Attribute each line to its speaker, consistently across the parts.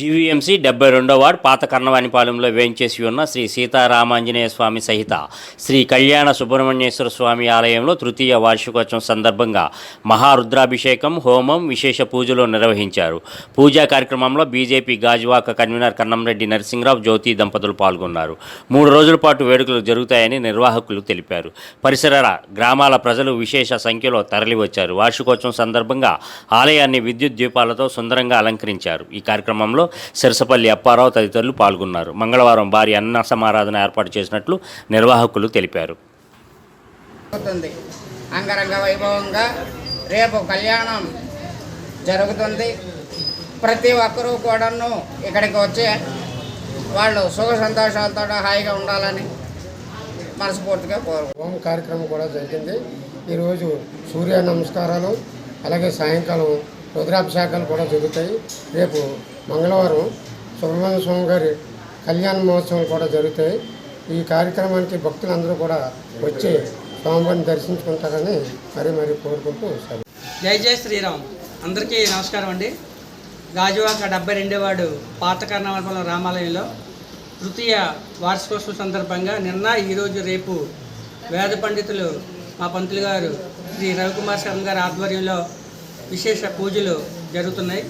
Speaker 1: GVMC డెబ్బై రెండో ward పాత కర్ణవాణిపాలెంలో వేయించేసి ఉన్న శ్రీ సీతారామాంజనేయ స్వామి సహిత శ్రీ కళ్యాణ సుబ్రహ్మణ్యేశ్వర స్వామి ఆలయంలో తృతీయ వార్షికోత్సవం సందర్భంగా మహారుద్రాభిషేకం హోమం విశేష పూజలు నిర్వహించారు. పూజా కార్యక్రమంలో బీజేపీ గాజువాక కన్వీనర్ కన్నంరెడ్డి నరసింహరావు జ్యోతి దంపతులు పాల్గొన్నారు. మూడు రోజుల పాటు వేడుకలు జరుగుతాయని నిర్వాహకులు తెలిపారు. పరిసర గ్రామాల ప్రజలు విశేష సంఖ్యలో తరలివచ్చారు. వార్షికోత్సవం సందర్భంగా ఆలయాన్ని విద్యుత్ దీపాలతో సుందరంగా అలంకరించారు. ఈ కార్యక్రమంలో సిరసపల్లి అప్పారావు తదితరులు పాల్గొన్నారు. మంగళవారం భారీ అన్న సమారాధన ఏర్పాటు చేసినట్లు నిర్వాహకులు తెలిపారు.
Speaker 2: జరుగుతుంది. అంగరంగ వైభవంగా రేపు కళ్యాణం జరుగుతుంది. ప్రతి ఒక్కరూ కూడాను ఇక్కడికి వచ్చి వాళ్ళు సుఖ సంతోషాలతో హాయిగా ఉండాలని మనస్ఫూర్తిగా కోరు
Speaker 3: హోమ కార్యక్రమం కూడా జరిగింది. ఈరోజు సూర్య నమస్కారాలు అలాగే సాయంకాలం రుద్రాభిషేకాలు కూడా జరుగుతాయి. రేపు మంగళవారం సుబ్రహ్మణ్య స్వామి గారి కళ్యాణ మహోత్సవం కూడా జరుగుతాయి. ఈ కార్యక్రమానికి భక్తులందరూ కూడా వచ్చి స్వామివారిని దర్శించుకుంటారని మరీ మరీ కోరుకుంటూ సెలవు
Speaker 4: జై జై శ్రీరామ్. అందరికీ నమస్కారం అండి. గాజువాక డెబ్బై రెండో వాడు పాత కర్ణవరపల్లం రామాలయంలో తృతీయ వార్షికోత్సవం సందర్భంగా నిన్న ఈరోజు రేపు వేద పండితులు మా పంతులు గారు శ్రీ రవికుమార్ శర్మ గారి ఆధ్వర్యంలో విశేష పూజలు జరుగుతున్నాయి.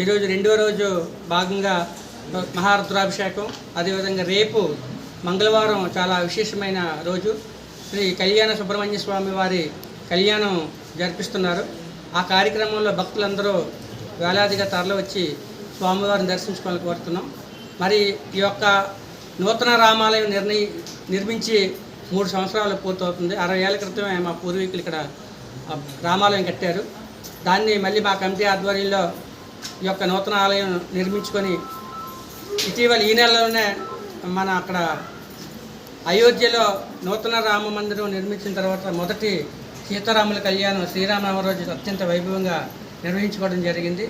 Speaker 4: ఈరోజు రెండో రోజు భాగంగా మహారుద్రాభిషేకం. అదేవిధంగా రేపు మంగళవారం చాలా విశేషమైన రోజు. శ్రీ కళ్యాణ సుబ్రహ్మణ్య స్వామి వారి కళ్యాణం జరిపిస్తున్నారు. ఆ కార్యక్రమంలో భక్తులందరూ వేలాదిగా తరలివచ్చి స్వామివారిని దర్శించుకోవాలని కోరుతున్నాం. మరి ఈ యొక్క నూతన రామాలయం నిర్ణయి నిర్మించి మూడు సంవత్సరాలు పూర్తవుతుంది. అరవై ఏళ్ళ క్రితమే మా పూర్వీకులు ఇక్కడ రామాలయం కట్టారు. దాన్ని మళ్ళీ మా కమిటీ ఆధ్వర్యంలో ఈ యొక్క నూతన ఆలయం నిర్మించుకొని ఇటీవల ఈ నెలలోనే మన అక్కడ అయోధ్యలో నూతన రామ మందిరం నిర్మించిన తర్వాత మొదటి సీతారాముల కళ్యాణం శ్రీరామనవమి రోజు అత్యంత వైభవంగా నిర్వహించుకోవడం జరిగింది.